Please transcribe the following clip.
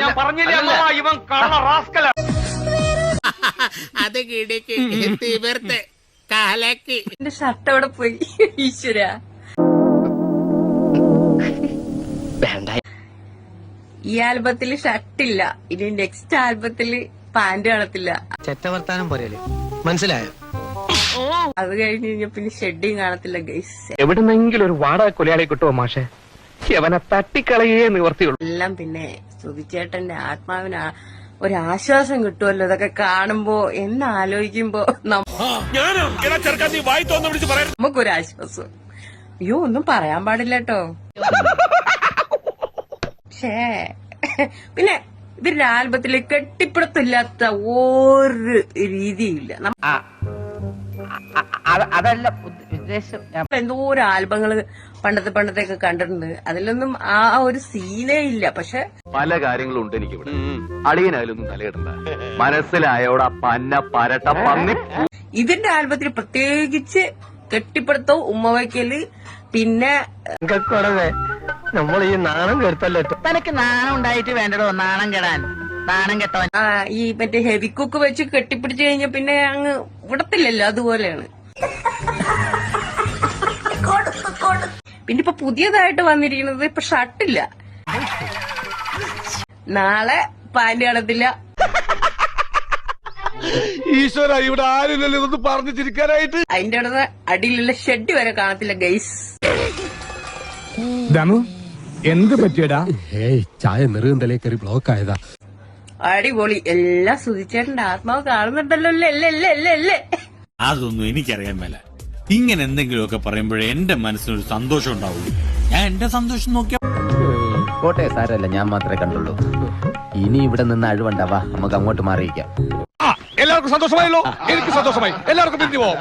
ഞാൻ പറഞ്ഞില്ല ഇവൻ കള്ള റാസ്കല അത് കിടക്ക് തീവർത്ത് കാലാക്കി. എന്റെ ഷർട്ട് അവിടെ പോയി? ഈശ്വര. ഈ ആൽബത്തിൽ ഷർട്ടില്ല. ഇനി നെക്സ്റ്റ് ആൽബത്തിൽ പാന്റ് കാണത്തില്ല ചെറ്റവർത്താനം പോരല്ലേ മനസ്സിലായോ? അത് കഴിഞ്ഞ് കഴിഞ്ഞാ പിന്നെ ഷെഡിങ് കാണത്തില്ല ഗൈസ് എവിടുന്നെങ്കിലും ഒരു വാടക കൊലയാളി കിട്ടുമോ മാഷെ? അവനെ തട്ടിക്കളയേ നിവർത്തിയുള്ളൂ. എല്ലാം പിന്നെ സുധിച്ചേട്ടന്റെ ആത്മാവിന്. ഒരു ആശ്വാസം കിട്ടുമല്ലോ ഇതൊക്കെ കാണുമ്പോ എന്ന് ആലോചിക്കുമ്പോ നമുക്കൊരു ആശ്വാസം അയ്യോ ഒന്നും പറയാൻ പാടില്ല കേട്ടോ പക്ഷേ പിന്നെ ഇവരുടെ ആൽബത്തിൽ കെട്ടിപ്പിടുത്തില്ലാത്ത ഒരു രീതിയില്ല. നമ്മ- അതല്ല ഉദ്ദ- ഉദ്ദേശം ഞാൻ എന്തോരം ആൽബങ്ങൾ പണ്ടത്തെ പണ്ടത്തേക്ക് കണ്ടിട്ടുണ്ട്. അതിലൊന്നും ആ ഒരു സീനേ ഇല്ല. പക്ഷെ പല കാര്യങ്ങളും ഉണ്ട് എനിക്ക് ഇവിടെ അളിയനായാലൊന്നും തലയിടണ്ട. മനസ്സിലായോടാ പന്ന പരട്ട പന്നി. ഇതിന്റെ ആൽബത്തിൽ പ്രത്യേകിച്ച് ഉമ്മ ഉമ്മവയ്ക്കൽ പിന്നെ നമ്മൾ ഈ നാണം കെടുത്തല്ലോ? തനക്ക് നാണം ഉണ്ടായിട്ട് വേണ്ടടോ നാണം കെടാൻ? നാണം കെട്ടവൻ. ആ, ഈ മറ്റേ ഹെവി കുക്ക് വെച്ച് കെട്ടിപ്പിടിച്ചു കഴിഞ്ഞാൽ പിന്നെ അങ്ങ് വിടത്തില്ലല്ലോ അതുപോലെയാണ്. പിന്നെ ഇപ്പൊ പുതിയതായിട്ട് വന്നിരിക്കുന്നത് ഇപ്പൊ ഷർട്ടില്ല നാളെ പാന്റ് കാണത്തില്ല. ഈശ്വര ഇവിടെ ആരില്ലല്ലോ ഇതൊന്ന് പറഞ്ഞു ചിരിക്കാനായിട്ട്. അതിന്റെ അവിടെ അടിയിലുള്ള ഷെഡ് വരെ കാണത്തില്ല ഗൈസ് എന്ത് പറ്റിയടാ? ഏയ് ചായ നെറുകന്തലേ കയറി ബ്ലോക്ക് ആയതാ. അടിപൊളി. എല്ലാം സുധിച്ചേട്ടന്റെ ആത്മാവ് കാണുന്നുണ്ടല്ലോ അല്ലേ അല്ലേ അല്ലേ അല്ലേ അല്ലേ? അതൊന്നും എനിക്കറിയാൻ മേല. ഇങ്ങനെ എന്തെങ്കിലുമൊക്കെ പറയുമ്പോഴേ എന്റെ മനസ്സിനൊരു സന്തോഷം ഉണ്ടാവുള്ളൂ. ഞാൻ എന്റെ സന്തോഷം നോക്കിയാ കോട്ടെ സാരല്ല ഞാൻ മാത്രമേ കണ്ടുള്ളൂ. ഇനി ഇവിടെ നിന്ന് അഴിവണ്ടാവാ നമുക്ക് അങ്ങോട്ട് മാറിയിക്കാം എല്ലാവർക്കും സന്തോഷമായല്ലോ. എനിക്ക് സന്തോഷമായി. എല്ലാവർക്കും പിരിഞ്ഞു പോവാം.